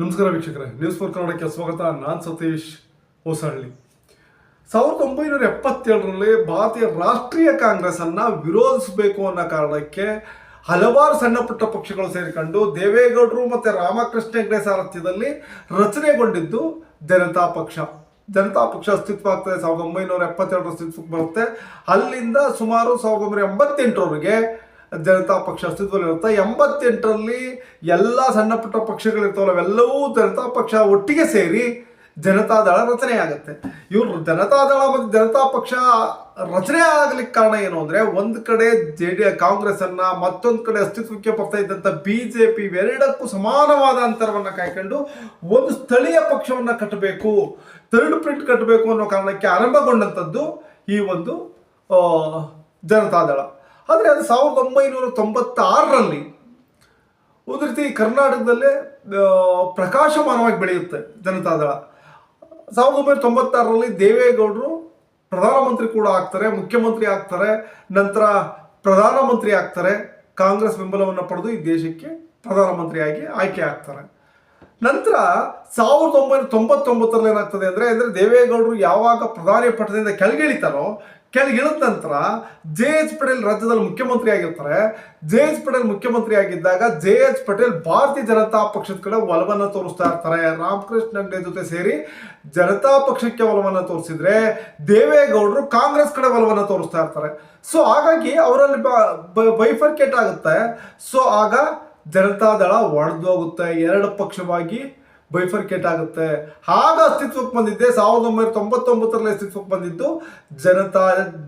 ನಮಸ್ಕಾರ ವೀಕ್ಷಕರೇ news four ಕನ್ನಡಕ್ಕೆ ಸ್ವಾಗತ. ನಾನು ಸತೀಶ್ ಹೊಸಹಳ್ಳಿ. ಸಾವಿರದ ಒಂಬೈನೂರ ಎಪ್ಪತ್ತೇಳರಲ್ಲಿ ಭಾರತೀಯ ರಾಷ್ಟ್ರೀಯ ಕಾಂಗ್ರೆಸ್ ಅನ್ನ ವಿರೋಧಿಸಬೇಕು ಅನ್ನೋ ಕಾರಣಕ್ಕೆ ಹಲವಾರು ಸಣ್ಣ ಪುಟ್ಟ ಪಕ್ಷಗಳು ಸೇರಿಕೊಂಡು ದೇವೇಗೌಡರು ಮತ್ತೆ ರಾಮಕೃಷ್ಣ ಹೆಗ್ಡೆ ಸಾರಥ್ಯದಲ್ಲಿ ರಚನೆಗೊಂಡಿದ್ದು ಜನತಾ ಪಕ್ಷ. ಜನತಾ ಪಕ್ಷ ಅಸ್ತಿತ್ವ ಆಗ್ತದೆ ಸಾವಿರದ ಒಂಬೈನೂರ ಎಪ್ಪತ್ತೆರಡರ ಅಸ್ತಿತ್ವಕ್ಕೆ ಬರುತ್ತೆ. ಅಲ್ಲಿಂದ ಸುಮಾರು ಸಾವಿರದ ಒಂಬೈನೂರ ಎಂಬತ್ತೆಂಟರವರೆಗೆ ಜನತಾ ಪಕ್ಷ ಅಸ್ತಿತ್ವದಲ್ಲಿರುತ್ತೆ ಎಂಬತ್ತೆಂಟರಲ್ಲಿ ಎಲ್ಲ ಸಣ್ಣ ಪುಟ್ಟ ಪಕ್ಷಗಳಿರ್ತಾವಲ್ಲ, ಅವೆಲ್ಲವೂ ಜನತಾ ಪಕ್ಷ ಒಟ್ಟಿಗೆ ಸೇರಿ ಜನತಾದಳ ರಚನೆ ಆಗುತ್ತೆ ಇವರು ಜನತಾದಳ ಮತ್ತು ಜನತಾ ಪಕ್ಷ ರಚನೆ ಆಗಲಿಕ್ಕೆ ಕಾರಣ ಏನು ಅಂದರೆ, ಒಂದು ಕಡೆ ಜೆ ಡಿ ಕಾಂಗ್ರೆಸ್ ಅನ್ನ ಮತ್ತೊಂದು ಕಡೆ ಅಸ್ತಿತ್ವಕ್ಕೆ ಬರ್ತಾ ಇದ್ದಂಥ ಬಿ ಜೆ ಪಿ ಇವೆರಡಕ್ಕೂ ಸಮಾನವಾದ ಅಂತರವನ್ನು ಕಾಯ್ಕೊಂಡು ಒಂದು ಸ್ಥಳೀಯ ಪಕ್ಷವನ್ನು ಕಟ್ಟಬೇಕು, ಥರ್ಡ್ ಪ್ರಿಂಟ್ ಕಟ್ಟಬೇಕು ಅನ್ನೋ ಕಾರಣಕ್ಕೆ ಆರಂಭಗೊಂಡಂಥದ್ದು ಈ ಒಂದು ಜನತಾ ಜನತಾದಳ ಆದರೆ ಅದು ಸಾವಿರದ ಒಂಬೈನೂರ ತೊಂಬತ್ತಾರರಲ್ಲಿ ಒಂದು ರೀತಿ ಕರ್ನಾಟಕದಲ್ಲೇ ಪ್ರಕಾಶಮಾನವಾಗಿ ಬೆಳೆಯುತ್ತೆ ಜನತಾದಳ. ಸಾವಿರದ ಒಂಬೈನೂರ ತೊಂಬತ್ತಾರರಲ್ಲಿ ದೇವೇಗೌಡರು ಪ್ರಧಾನಮಂತ್ರಿ ಕೂಡ ಆಗ್ತಾರೆ, ಮುಖ್ಯಮಂತ್ರಿ ಆಗ್ತಾರೆ, ನಂತರ ಪ್ರಧಾನಮಂತ್ರಿ ಆಗ್ತಾರೆ, ಕಾಂಗ್ರೆಸ್ ಬೆಂಬಲವನ್ನು ಪಡೆದು ಈ ದೇಶಕ್ಕೆ ಪ್ರಧಾನಮಂತ್ರಿಯಾಗಿ ಆಯ್ಕೆ ಆಗ್ತಾರೆ. ನಂತರ ಸಾವಿರದ ಒಂಬೈನೂರ ತೊಂಬತ್ತೊಂಬತ್ತರಲ್ಲಿ ಏನಾಗ್ತದೆ ಅಂದರೆ ಅಂದರೆ ದೇವೇಗೌಡರು ಯಾವಾಗ ಪ್ರಧಾನಿ ಪಟ್ಟದಿಂದ ಕೆಳಗಿಳಿತಾರೋ ಕೆಳಗಿಳಿದ ನಂತರ ಜೆ ಎಚ್ ಪಟೇಲ್ ರಾಜ್ಯದಲ್ಲಿ ಮುಖ್ಯಮಂತ್ರಿ ಆಗಿರ್ತಾರೆ. ಜೆ ಎಚ್ ಪಟೇಲ್ ಮುಖ್ಯಮಂತ್ರಿ ಆಗಿದ್ದಾಗ ಜೆ ಎಚ್ ಪಟೇಲ್ ಭಾರತೀಯ ಜನತಾ ಪಕ್ಷದ ಕಡೆ ಒಲವನ್ನು ತೋರಿಸ್ತಾ ಇರ್ತಾರೆ. ರಾಮಕೃಷ್ಣ ಹೆಗಡೆ ಜೊತೆ ಸೇರಿ ಜನತಾ ಪಕ್ಷಕ್ಕೆ ಒಲವನ್ನು ತೋರಿಸಿದ್ರೆ ದೇವೇಗೌಡರು ಕಾಂಗ್ರೆಸ್ ಕಡೆ ಒಲವನ್ನು ತೋರಿಸ್ತಾ ಇರ್ತಾರೆ. ಸೊ ಹಾಗಾಗಿ ಅವರಲ್ಲಿ ಬೈಫರ್ಕೇಟ್ ಆಗುತ್ತೆ. ಸೊ ಆಗ ಜನತಾದಳ ಒಡೆದೋಗುತ್ತೆ ಎರಡು ಪಕ್ಷವಾಗಿ ಬೈಫರ್ಕೇಟ್ ಆಗುತ್ತೆ. ಆಗ ಅಸ್ತಿತ್ವಕ್ಕೆ ಬಂದಿದ್ದೆ. ಸಾವಿರದ ಒಂಬೈನೂರ ತೊಂಬತ್ತೊಂಬತ್ತರಲ್ಲಿ ಅಸ್ತಿತ್ವಕ್ಕೆ ಬಂದಿದ್ದು ಜನತಾ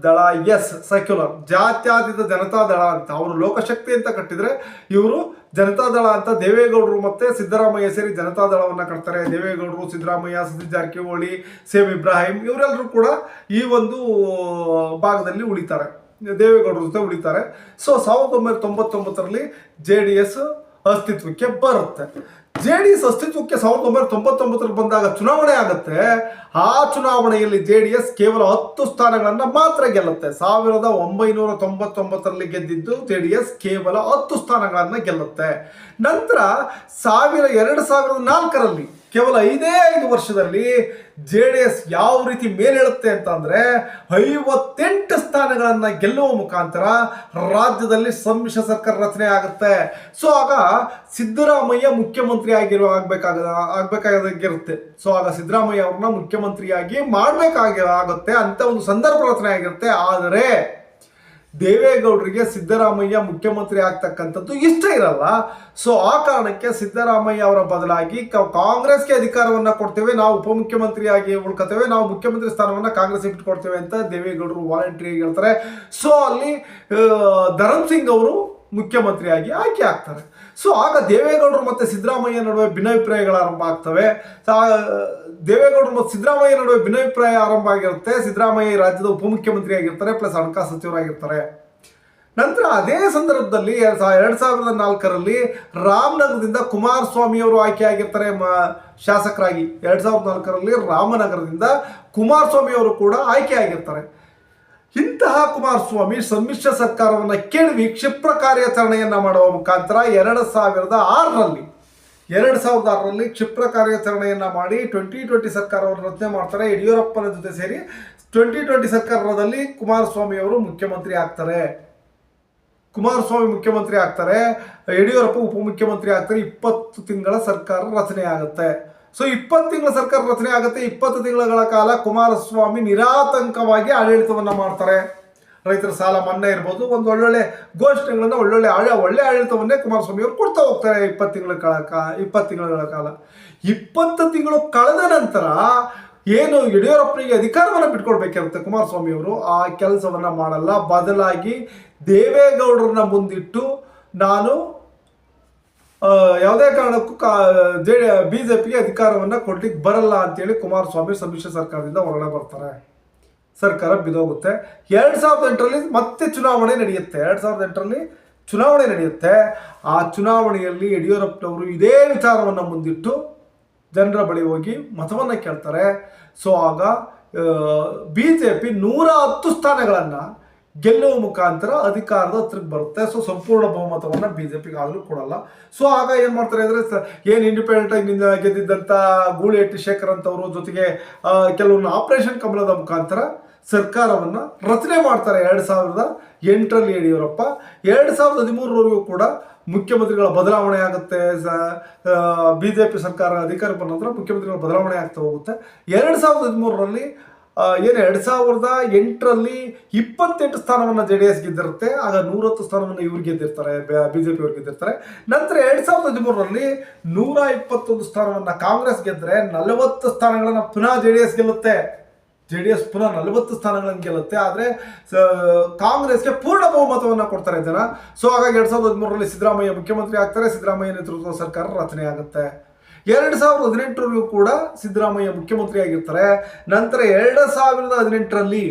ದಳ ಎಸ್ ಸೆಕ್ಯುಲರ್ ಜನತಾ ದಳ ಅಂತ. ಅವರು ಲೋಕಶಕ್ತಿ ಅಂತ ಕಟ್ಟಿದ್ರೆ ಇವರು ಜನತಾ ದಳ ಅಂತ ದೇವೇಗೌಡರು ಮತ್ತೆ ಸಿದ್ದರಾಮಯ್ಯ ಸೇರಿ ಜನತಾ ದಳವನ್ನು ಕಟ್ತಾರೆ. ದೇವೇಗೌಡರು, ಸಿದ್ದರಾಮಯ್ಯ, ಸತೀಶ್ ಜಾರಕಿಹೊಳಿ ಸೇಮ್ ಇಬ್ರಾಹಿಂ ಇವರೆಲ್ಲರೂ ಕೂಡ ಈ ಒಂದು ಭಾಗದಲ್ಲಿ ಉಳಿತಾರೆ. ದೇವೇಗೌಡರ ಜೊತೆ ಉಳಿತಾರೆ. ಸೊ ಸಾವಿರದ ಒಂಬೈನೂರ ತೊಂಬತ್ತೊಂಬತ್ತರಲ್ಲಿ ಜೆ ಡಿ ಎಸ್ ಅಸ್ತಿತ್ವಕ್ಕೆ ಬರುತ್ತೆ. ಜೆ ಡಿ ಎಸ್ ಅಸ್ತಿತ್ವಕ್ಕೆ ಸಾವಿರದ ಒಂಬೈನೂರ ತೊಂಬತ್ತೊಂಬತ್ತರಲ್ಲಿ ಬಂದಾಗ ಚುನಾವಣೆ ಆಗುತ್ತೆ, ಆ ಚುನಾವಣೆಯಲ್ಲಿ ಜೆ ಡಿ ಎಸ್ ಕೇವಲ ಹತ್ತು ಸ್ಥಾನಗಳನ್ನು ಮಾತ್ರ ಗೆಲ್ಲುತ್ತೆ. ಸಾವಿರದ ಒಂಬೈನೂರ ತೊಂಬತ್ತೊಂಬತ್ತರಲ್ಲಿ ಗೆದ್ದಿದ್ದು ಜೆ ಡಿ ಎಸ್ ಕೇವಲ ಹತ್ತು ಸ್ಥಾನಗಳನ್ನು ಗೆಲ್ಲುತ್ತೆ. ನಂತರ ಸಾವಿರ, ಎರಡು ಸಾವಿರದ ನಾಲ್ಕರಲ್ಲಿ ಕೇವಲ ಐದೇ ಐದು ವರ್ಷದಲ್ಲಿ ಜೆ ಡಿ ಎಸ್ ಯಾವ ರೀತಿ ಮೇಲೇಳುತ್ತೆ ಅಂತಂದ್ರೆ ಐವತ್ತೆಂಟು ಸ್ಥಾನಗಳನ್ನು ಗೆಲ್ಲುವ ಮುಖಾಂತರ ರಾಜ್ಯದಲ್ಲಿ ಸಮ್ಮಿಶ್ರ ಸರ್ಕಾರ ರಚನೆ ಆಗುತ್ತೆ. ಸೊ ಆಗ ಸಿದ್ದರಾಮಯ್ಯ ಮುಖ್ಯಮಂತ್ರಿ ಆಗಿರೋ ಆಗ್ಬೇಕಾಗ ಆಗ್ಬೇಕಾಗಿರುತ್ತೆ. ಸೊ ಆಗ ಸಿದ್ದರಾಮಯ್ಯ ಅವ್ರನ್ನ ಮುಖ್ಯಮಂತ್ರಿಯಾಗಿ ಮಾಡಬೇಕಾಗಿ ಆಗುತ್ತೆ ಅಂತ ಒಂದು ಸಂದರ್ಭ ರಚನೆ ಆಗಿರುತ್ತೆ. ಆದರೆ ದೇವೇಗೌಡರಿಗೆ ಸಿದ್ದರಾಮಯ್ಯ ಮುಖ್ಯಮಂತ್ರಿ ಆಗ್ತಕ್ಕಂಥದ್ದು ಇಷ್ಟ ಇರಲ್ಲ. ಸೊ ಆ ಕಾರಣಕ್ಕೆ ಸಿದ್ದರಾಮಯ್ಯ ಅವರ ಬದಲಾಗಿ ಕಾಂಗ್ರೆಸ್ಗೆ ಅಧಿಕಾರವನ್ನು ಕೊಡ್ತೇವೆ, ನಾವು ಉಪಮುಖ್ಯಮಂತ್ರಿಯಾಗಿ ಉಳ್ಕೊತೇವೆ ನಾವು ಮುಖ್ಯಮಂತ್ರಿ ಸ್ಥಾನವನ್ನು ಕಾಂಗ್ರೆಸ್ ಇಟ್ಕೊಡ್ತೇವೆ ಅಂತ ದೇವೇಗೌಡರು ವಾಲಂಟ್ರಿ ಹೇಳ್ತಾರೆ. ಸೊ ಅಲ್ಲಿ ಧರಮ್ ಸಿಂಗ್ ಅವರು ಮುಖ್ಯಮಂತ್ರಿಯಾಗಿ ಆಯ್ಕೆ ಆಗ್ತಾರೆ. ಸೊ ಆಗ ದೇವೇಗೌಡರು ಮತ್ತೆ ಸಿದ್ದರಾಮಯ್ಯ ನಡುವೆ ಭಿನ್ನಾಭಿಪ್ರಾಯಗಳು ಆರಂಭ ಆಗ್ತವೆ. ದೇವೇಗೌಡರು ಮತ್ತು ಸಿದ್ದರಾಮಯ್ಯ ನಡುವೆ ಭಿನ್ನಾಭಿಪ್ರಾಯ ಆರಂಭ ಆಗಿರುತ್ತೆ. ಸಿದ್ದರಾಮಯ್ಯ ರಾಜ್ಯದ ಉಪಮುಖ್ಯಮಂತ್ರಿ ಆಗಿರ್ತಾರೆ, ಪ್ಲಸ್ ಹಣಕಾಸು ಸಚಿವರಾಗಿರ್ತಾರೆ ನಂತರ ಅದೇ ಸಂದರ್ಭದಲ್ಲಿ ಎರಡ್ ಸಾವಿರದ ನಾಲ್ಕರಲ್ಲಿ ರಾಮನಗರದಿಂದ ಕುಮಾರಸ್ವಾಮಿಯವರು ಆಯ್ಕೆ ಆಗಿರ್ತಾರೆ, ಮ- ಶಾಸಕರಾಗಿ. ಎರಡು ಸಾವಿರದ ನಾಲ್ಕರಲ್ಲಿ ರಾಮನಗರದಿಂದ ಕುಮಾರಸ್ವಾಮಿಯವರು ಕೂಡ ಆಯ್ಕೆ ಆಗಿರ್ತಾರೆ. ಇಂತಹ ಕುಮಾರಸ್ವಾಮಿ ಸಮ್ಮಿಶ್ರ ಸರ್ಕಾರವನ್ನು ಕೆಡವಿ ಕ್ಷಿಪ್ರ ಕಾರ್ಯಾಚರಣೆಯನ್ನ ಮಾಡುವ ಮುಖಾಂತರ ಎರಡು ಸಾವಿರದ ಆರರಲ್ಲಿ, ಎರಡು ಸಾವಿರದ ಆರರಲ್ಲಿ ಕ್ಷಿಪ್ರ ಕಾರ್ಯಾಚರಣೆಯನ್ನ ಮಾಡಿ ಟ್ವೆಂಟಿ ಟ್ವೆಂಟಿ ಸರ್ಕಾರವನ್ನು ರಚನೆ ಮಾಡ್ತಾರೆ, ಯಡಿಯೂರಪ್ಪನ ಜೊತೆ ಸೇರಿ ಟ್ವೆಂಟಿ ಟ್ವೆಂಟಿ ಸರ್ಕಾರದಲ್ಲಿ ಕುಮಾರಸ್ವಾಮಿ ಅವರು ಮುಖ್ಯಮಂತ್ರಿ ಆಗ್ತಾರೆ. ಕುಮಾರಸ್ವಾಮಿ ಮುಖ್ಯಮಂತ್ರಿ ಆಗ್ತಾರೆ, ಯಡಿಯೂರಪ್ಪ ಉಪಮುಖ್ಯಮಂತ್ರಿ ಆಗ್ತಾರೆ, ಇಪ್ಪತ್ತು ತಿಂಗಳ ಸರ್ಕಾರ ರಚನೆ ಆಗುತ್ತೆ. ಸೊ ಇಪ್ಪತ್ತು ತಿಂಗಳ ಸರ್ಕಾರ ರಚನೆ ಆಗುತ್ತೆ, ಇಪ್ಪತ್ತು ತಿಂಗಳ ಕಾಲ ಕುಮಾರಸ್ವಾಮಿ ನಿರಾತಂಕವಾಗಿ ಆಡಳಿತವನ್ನು ಮಾಡ್ತಾರೆ. ರೈತರ ಸಾಲ ಮನ್ನಾ ಇರ್ಬೋದು, ಒಂದು ಒಳ್ಳೊಳ್ಳೆ ಘೋಷಣೆಗಳನ್ನ ಒಳ್ಳೊಳ್ಳೆ ಆಳ, ಒಳ್ಳೆ ಆಡಳಿತವನ್ನೇ ಕುಮಾರಸ್ವಾಮಿ ಅವರು ಕೊಡ್ತಾ ಹೋಗ್ತಾರೆ ಇಪ್ಪತ್ತು ತಿಂಗಳ ಕಾಲ ಇಪ್ಪತ್ತು ತಿಂಗಳ ಕಾಲ. ಇಪ್ಪತ್ತು ತಿಂಗಳು ಕಳೆದ ನಂತರ ಏನು ಯಡಿಯೂರಪ್ಪನಿಗೆ ಅಧಿಕಾರವನ್ನು ಬಿಟ್ಕೊಡ್ಬೇಕಿರುತ್ತೆ ಕುಮಾರಸ್ವಾಮಿ ಅವರು? ಆ ಕೆಲಸವನ್ನ ಮಾಡಲ್ಲ, ಬದಲಾಗಿ ದೇವೇಗೌಡರನ್ನ ಮುಂದಿಟ್ಟು ನಾನು ಯಾವುದೇ ಕಾರಣಕ್ಕೂ ಕಾ, ಜೆ ಬಿ ಜೆ ಪಿಗೆ ಅಧಿಕಾರವನ್ನು ಕೊಡ್ಲಿಕ್ಕೆ ಬರಲ್ಲ ಅಂತೇಳಿ ಕುಮಾರಸ್ವಾಮಿ ಸಮ್ಮಿಶ್ರ ಸರ್ಕಾರದಿಂದ ಹೊರಗಡೆ ಬರ್ತಾರೆ. ಸರ್ಕಾರ ಬಿದೋಗುತ್ತೆ. ಎರಡು ಸಾವಿರದ ಎಂಟರಲ್ಲಿ ಮತ್ತೆ ಚುನಾವಣೆ ನಡೆಯುತ್ತೆ. ಎರಡು ಸಾವಿರದ ಎಂಟರಲ್ಲಿ ಚುನಾವಣೆ ನಡೆಯುತ್ತೆ. ಆ ಚುನಾವಣೆಯಲ್ಲಿ ಯಡಿಯೂರಪ್ಪನವರು ಇದೇ ವಿಚಾರವನ್ನು ಮುಂದಿಟ್ಟು ಜನರ ಬಳಿ ಹೋಗಿ ಮತವನ್ನು ಕೇಳ್ತಾರೆ. ಸೊ ಆಗ ಬಿ ಜೆ ಪಿ ನೂರ ಹತ್ತು ಸ್ಥಾನಗಳನ್ನು ಗೆಲ್ಲುವ ಮುಖಾಂತರ ಅಧಿಕಾರದ ಹತ್ರಕ್ಕೆ ಬರುತ್ತೆ. ಸೊ ಸಂಪೂರ್ಣ ಬಹುಮತವನ್ನ ಬಿಜೆಪಿಗೆ ಆಗಲೂ ಕೊಡಲ್ಲ. ಸೊ ಆಗ ಏನು ಮಾಡ್ತಾರೆ ಅಂದ್ರೆ ಏನ್ ಇಂಡಿಪೆಂಡೆಂಟ್ ಆಗಿ ನಿಂದ ಗೆದ್ದಿದ್ದಂತ ಗೂಳಿಹಟ್ಟಿ ಶೇಖರ್ ಅಂತವರು ಜೊತೆಗೆ ಕೆಲವೊಂದು ಆಪರೇಷನ್ ಕಮಲದ ಮುಖಾಂತರ ಸರ್ಕಾರವನ್ನ ರಚನೆ ಮಾಡ್ತಾರೆ ಎರಡು ಸಾವಿರದ ಎಂಟರಲ್ಲಿ ಯಡಿಯೂರಪ್ಪ. ಎರಡು ಸಾವಿರದ ಹದಿಮೂರರವರೆಗೂ ಕೂಡ ಮುಖ್ಯಮಂತ್ರಿಗಳ ಬದಲಾವಣೆ ಆಗುತ್ತೆ. ಬಿಜೆಪಿ ಸರ್ಕಾರ ಅಧಿಕಾರಕ್ಕೆ ಬಂದ ನಂತರ ಮುಖ್ಯಮಂತ್ರಿಗಳ ಬದಲಾವಣೆ ಆಗ್ತಾ ಹೋಗುತ್ತೆ. ಎರಡು ಸಾವಿರದ ಹದಿಮೂರರಲ್ಲಿ ಏನು ಎರಡು ಸಾವಿರದ ಎಂಟರಲ್ಲಿ ಇಪ್ಪತ್ತೆಂಟು ಸ್ಥಾನವನ್ನು ಜೆ ಡಿ ಎಸ್ ಗೆದ್ದಿರುತ್ತೆ, ಆಗ ನೂರತ್ತು ಸ್ಥಾನವನ್ನು ಇವ್ರು ಗೆದ್ದಿರ್ತಾರೆ, ಬಿ ಜೆ ಅವ್ರು ಗೆದ್ದಿರ್ತಾರೆ. ನಂತರ ಎರಡು ಸಾವಿರದ ಹದಿಮೂರರಲ್ಲಿ ನೂರ ಇಪ್ಪತ್ತೊಂದು ಸ್ಥಾನವನ್ನು ಕಾಂಗ್ರೆಸ್ ಗೆದ್ದರೆ ನಲವತ್ತು ಸ್ಥಾನಗಳನ್ನು ಪುನಃ ಜೆ ಡಿ ಎಸ್ ಗೆಲ್ಲುತ್ತೆ. ಜೆ ಡಿ ಎಸ್ ಪುನಃ ನಲವತ್ತು ಸ್ಥಾನಗಳನ್ನು ಗೆಲ್ಲುತ್ತೆ, ಆದರೆ ಕಾಂಗ್ರೆಸ್ಗೆ ಪೂರ್ಣ ಬಹುಮತವನ್ನು ಕೊಡ್ತಾರೆ ಜನ. ಸೊ ಹಾಗಾಗಿ ಎರಡು ಸಾವಿರದ ಹದಿಮೂರರಲ್ಲಿ ಸಿದ್ದರಾಮಯ್ಯ ಮುಖ್ಯಮಂತ್ರಿ ಆಗ್ತಾರೆ, ಸಿದ್ದರಾಮಯ್ಯ ನೇತೃತ್ವದ ಸರ್ಕಾರ ರಚನೆ ಆಗುತ್ತೆ. ಎರಡ್ ಸಾವಿರದ ಹದಿನೆಂಟರಲ್ಲೂ ಕೂಡ ಸಿದ್ದರಾಮಯ್ಯ ಮುಖ್ಯಮಂತ್ರಿ ಆಗಿರ್ತಾರೆ ನಂತರ ಎರಡು ಸಾವಿರದ ಹದಿನೆಂಟರಲ್ಲಿ,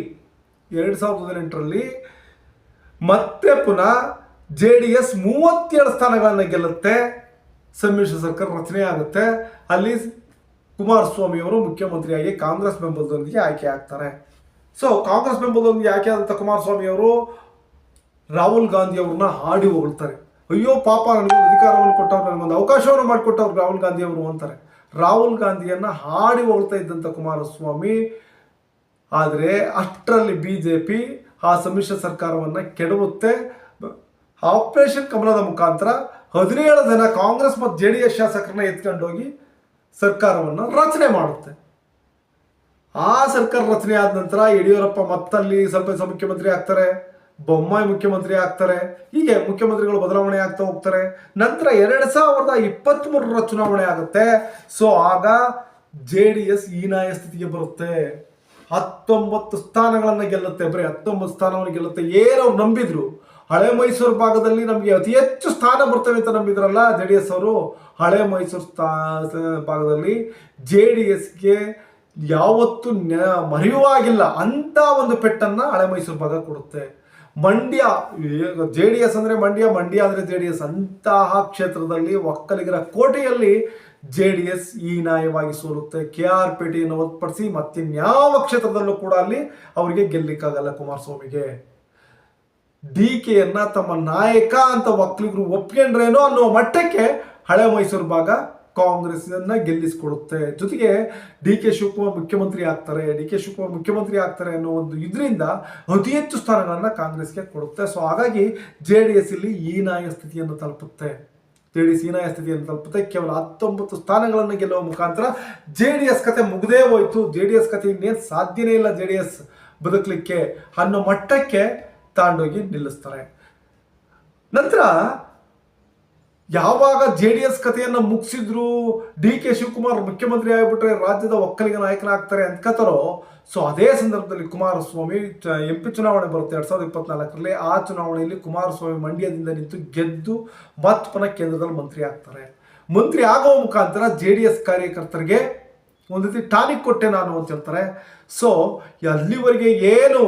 ಎರಡು ಸಾವಿರದ ಹದಿನೆಂಟರಲ್ಲಿ ಮತ್ತೆ ಪುನಃ ಜೆ ಡಿ ಎಸ್ ಮೂವತ್ತೇಳು ಸ್ಥಾನಗಳನ್ನು ಗೆಲ್ಲುತ್ತೆ. ಸಮ್ಮಿಶ್ರ ಸರ್ಕಾರ ರಚನೆ ಆಗುತ್ತೆ. ಅಲ್ಲಿ ಕುಮಾರಸ್ವಾಮಿಯವರು ಮುಖ್ಯಮಂತ್ರಿಯಾಗಿ ಕಾಂಗ್ರೆಸ್ ಬೆಂಬಲದೊಂದಿಗೆ ಆಯ್ಕೆ ಆಗ್ತಾರೆ. ಸೊ ಕಾಂಗ್ರೆಸ್ ಬೆಂಬಲದೊಂದಿಗೆ ಆಯ್ಕೆ ಆದಂಥ ಕುಮಾರಸ್ವಾಮಿ ಅವರು ರಾಹುಲ್ ಗಾಂಧಿ ಅವ್ರನ್ನ ಹಾಡಿ ಹೊಗಳ್ತಾರೆ. ಅಯ್ಯೋ ಪಾಪ, ನನಗೊಂದು ಅಧಿಕಾರವನ್ನು ಕೊಟ್ಟವ್ರು, ನನಗೊಂದು ಅವಕಾಶವನ್ನು ಮಾಡಿಕೊಟ್ಟವ್ರು ರಾಹುಲ್ ಗಾಂಧಿ ಅವರು ಅಂತಾರೆ. ರಾಹುಲ್ ಗಾಂಧಿಯನ್ನ ಹಾಡಿ ಹೋಗ್ತಾ ಇದ್ದಂಥ ಕುಮಾರಸ್ವಾಮಿ, ಆದರೆ ಅಷ್ಟರಲ್ಲಿ ಬಿ ಜೆ ಪಿ ಆ ಸಮ್ಮಿಶ್ರ ಸರ್ಕಾರವನ್ನು ಕೆಡವುತ್ತೆ. ಆಪರೇಷನ್ ಕಮಲದ ಮುಖಾಂತರ ಹದಿನೇಳು ಜನ ಕಾಂಗ್ರೆಸ್ ಮತ್ತು ಜೆ ಡಿ ಎಸ್ ಶಾಸಕರನ್ನ ಎತ್ಕೊಂಡೋಗಿ ಸರ್ಕಾರವನ್ನು ರಚನೆ ಮಾಡುತ್ತೆ. ಆ ಸರ್ಕಾರ ರಚನೆ ಆದ ನಂತರ ಯಡಿಯೂರಪ್ಪ ಮತ್ತಲ್ಲಿ ಸ್ವಲ್ಪ ಮುಖ್ಯಮಂತ್ರಿ ಆಗ್ತಾರೆ. ಬೊಮ್ಮಾಯಿ ಮುಖ್ಯಮಂತ್ರಿ ಆಗ್ತಾರೆ, ಹೀಗೆ ಮುಖ್ಯಮಂತ್ರಿಗಳು ಬದಲಾವಣೆ ಆಗ್ತಾ ಹೋಗ್ತಾರೆ. ನಂತರ ಎರಡು ಸಾವಿರದ ಇಪ್ಪತ್ತ್ ಮೂರರ ಚುನಾವಣೆ ಆಗುತ್ತೆ. ಸೊ ಆಗ ಜೆ ಡಿ ಎಸ್ ಹೀನಾಯ ಸ್ಥಿತಿಗೆ ಬರುತ್ತೆ. ಹತ್ತೊಂಬತ್ತು ಸ್ಥಾನಗಳನ್ನು ಗೆಲ್ಲುತ್ತೆ. ಬರೀ ಹತ್ತೊಂಬತ್ತು ಸ್ಥಾನವನ್ನು ಗೆಲ್ಲುತ್ತೆ. ಏನು ನಂಬಿದ್ರು. ಹಳೆ ಮೈಸೂರು ಭಾಗದಲ್ಲಿ ನಮಗೆ ಅತಿ ಹೆಚ್ಚು ಸ್ಥಾನ ಬರ್ತವೆ ಅಂತ ನಂಬಿದ್ರಲ್ಲ ಜೆ ಡಿ ಎಸ್ ಅವರು. ಹಳೆ ಮೈಸೂರು ಸ್ಥಾ, ಭಾಗದಲ್ಲಿ ಜೆ ಡಿ ಎಸ್ಗೆ ಯಾವತ್ತು ಮರೆಯುವಾಗಿಲ್ಲ. ಅಂತ ಒಂದು ಪೆಟ್ಟನ್ನ ಹಳೆ ಮೈಸೂರು ಭಾಗ ಕೊಡುತ್ತೆ. ಮಂಡ್ಯ ಜೆ ಡಿ ಎಸ್ ಅಂದ್ರೆ ಮಂಡ್ಯ ಮಂಡ್ಯ ಅಂದ್ರೆ ಜೆ ಡಿ ಎಸ್ ಅಂತಹ ಕ್ಷೇತ್ರದಲ್ಲಿ ಒಕ್ಕಲಿಗರ ಕೋಟೆಯಲ್ಲಿ ಜೆ ಡಿ ಎಸ್ ಈ ನ್ಯಾಯವಾಗಿ ಸೋಲುತ್ತೆ. ಕೆ ಆರ್ ಪೇಟೆಯನ್ನು ಹೊರತುಪಡಿಸಿ ಮತ್ತಿನ್ಯಾವ ಕ್ಷೇತ್ರದಲ್ಲೂ ಕೂಡ ಅಲ್ಲಿ ಅವರಿಗೆ ಗೆಲ್ಲಿಕ್ಕಾಗಲ್ಲ ಕುಮಾರಸ್ವಾಮಿಗೆ. ಡಿ ಕೆಯನ್ನ ತಮ್ಮ ನಾಯಕ ಅಂತ ಒಕ್ಕಲಿಗರು ಒಪ್ಕೊಂಡ್ರೇನೋ ಅನ್ನೋ ಮಟ್ಟಕ್ಕೆ ಹಳೆ ಮೈಸೂರು ಭಾಗ ಕಾಂಗ್ರೆಸ್ ಅನ್ನ ಗೆಲ್ಲಿಸಿಕೊಡುತ್ತೆ ಜೊತೆಗೆ ಡಿ ಕೆ ಶಿವಕುಮಾರ್ ಮುಖ್ಯಮಂತ್ರಿ ಆಗ್ತಾರೆ, ಡಿ ಕೆ ಶಿವಕುಮಾರ್ ಮುಖ್ಯಮಂತ್ರಿ ಆಗ್ತಾರೆ ಅನ್ನೋ ಒಂದು ಇದರಿಂದ ಅತಿ ಹೆಚ್ಚು ಸ್ಥಾನಗಳನ್ನ ಕಾಂಗ್ರೆಸ್ಗೆ ಕೊಡುತ್ತೆ. ಸೊ ಹಾಗಾಗಿ ಜೆ ಡಿ ಎಸ್ ಇಲ್ಲಿ ಹೀನಾಯ ಸ್ಥಿತಿಯನ್ನು ತಲುಪುತ್ತೆ. ಜೆ ಡಿ ಎಸ್ ಹೀನಾಯ ಸ್ಥಿತಿಯನ್ನು ತಲುಪುತ್ತೆ. ಕೇವಲ ಹತ್ತೊಂಬತ್ತು ಸ್ಥಾನಗಳನ್ನು ಗೆಲ್ಲುವ ಮುಖಾಂತರ ಜೆ ಡಿ ಎಸ್ ಕತೆ ಮುಗದೇ ಹೋಯ್ತು. ಜೆ ಡಿ ಎಸ್ ಕತೆ ಇನ್ನೇನು ಸಾಧ್ಯನೇ ಇಲ್ಲ ಜೆ ಡಿ ಎಸ್ ಬದುಕಲಿಕ್ಕೆ ಅನ್ನೋ ಮಟ್ಟಕ್ಕೆ ತಾಂಡೋಗಿ ನಿಲ್ಲಿಸ್ತಾರೆ. ನಂತರ ಯಾವಾಗ ಜೆ ಡಿ ಎಸ್ ಕಥೆಯನ್ನು ಮುಗಿಸಿದ್ರು ಡಿ ಕೆ ಶಿವಕುಮಾರ್ ಮುಖ್ಯಮಂತ್ರಿ ಆಗಿಬಿಟ್ರೆ ರಾಜ್ಯದ ಒಕ್ಕಲಿಗ ನಾಯಕನಾಗ್ತಾರೆ ಅನ್ಕೋತಾರೋ ಸೊ ಅದೇ ಸಂದರ್ಭದಲ್ಲಿ ಕುಮಾರಸ್ವಾಮಿ ಎಂ ಪಿ ಚುನಾವಣೆ ಬರುತ್ತೆ ಎರಡು ಸಾವಿರದ ಇಪ್ಪತ್ನಾಲ್ಕರಲ್ಲಿ, ಆ ಚುನಾವಣೆಯಲ್ಲಿ ಕುಮಾರಸ್ವಾಮಿ ಮಂಡ್ಯದಿಂದ ನಿಂತು ಗೆದ್ದು ಮತ್ತೆ ಪುನಃ ಕೇಂದ್ರದಲ್ಲಿ ಮಂತ್ರಿ ಆಗ್ತಾರೆ. ಮಂತ್ರಿ ಆಗುವ ಮುಖಾಂತರ ಜೆ ಡಿ ಎಸ್ ಕಾರ್ಯಕರ್ತರಿಗೆ ಒಂದು ರೀತಿ ಟಾನಿಕ್ ಕೊಟ್ಟೆ ನಾನು ಅಂತ ಹೇಳ್ತಾರೆ. ಸೊ ಅಲ್ಲಿವರೆಗೆ ಏನು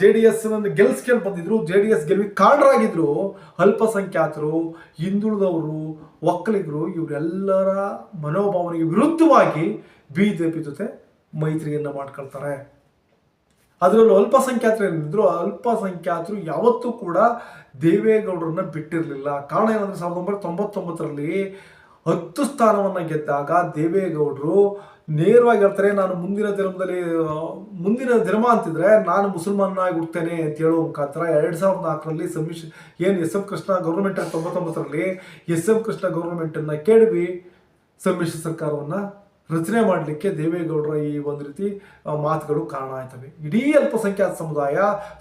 ಜೆ ಡಿ ಎಸ್ ಗೆಲ್ಸ್ಕೊಂಡು ಬಂದಿದ್ರು ಜೆ ಡಿ ಎಸ್ ಗೆಲುವಿಗೆ ಕಾರಣರಾಗಿದ್ರು ಅಲ್ಪಸಂಖ್ಯಾತರು, ಹಿಂದುಳಿದವರು, ಒಕ್ಕಲಿಗರು, ಇವರೆಲ್ಲರ ಮನೋಭಾವನೆಗೆ ವಿರುದ್ಧವಾಗಿ ಬಿ ಜೆ ಪಿ ಜೊತೆ ಮೈತ್ರಿಯನ್ನು ಮಾಡ್ಕೊಳ್ತಾರೆ. ಅದರಲ್ಲೂ ಅಲ್ಪಸಂಖ್ಯಾತರು ಏನಿದ್ರು, ಅಲ್ಪಸಂಖ್ಯಾತರು ಯಾವತ್ತೂ ಕೂಡ ದೇವೇಗೌಡರನ್ನ ಬಿಟ್ಟಿರಲಿಲ್ಲ. ಕಾರಣ ಏನಂದ್ರೆ, ಸಾವಿರದ ಒಂಬೈನೂರ ತೊಂಬತ್ತೊಂಬತ್ತರಲ್ಲಿ ಹತ್ತು ಸ್ಥಾನವನ್ನ ಗೆದ್ದಾಗ ದೇವೇಗೌಡರು ನೇರವಾಗಿ ಹೇಳ್ತಾರೆ ನಾನು ಮುಂದಿನ ಜನ್ಮದಲ್ಲಿ ಮುಂದಿನ ಜನ್ಮ ಅಂತಿದ್ರೆ ನಾನು ಮುಸಲ್ಮಾನಾಗಿ ಹುಡ್ತೇನೆ ಅಂತ ಹೇಳೋ ಮುಖಾಂತರ ಎರಡು ಸಾವಿರದ ನಾಲ್ಕರಲ್ಲಿ ಸಮ್ಮಿಶ್ ಏನು ಎಸ್ ಎಂ ಕೃಷ್ಣ ಗೌರ್ಮೆಂಟ್ ತೊಂಬತ್ತೊಂಬತ್ತರಲ್ಲಿ ಎಸ್ ಎಂ ಕೃಷ್ಣ ಗೌರ್ಮೆಂಟನ್ನು ಕೆಡವಿ ಸಮ್ಮಿಶ್ರ ಸರ್ಕಾರವನ್ನ ರಚನೆ ಮಾಡಲಿಕ್ಕೆ ದೇವೇಗೌಡರ ಈ ಒಂದು ರೀತಿ ಮಾತುಗಳು ಕಾರಣ ಆಯ್ತವೆ ಇಡೀ ಅಲ್ಪಸಂಖ್ಯಾತ ಸಮುದಾಯ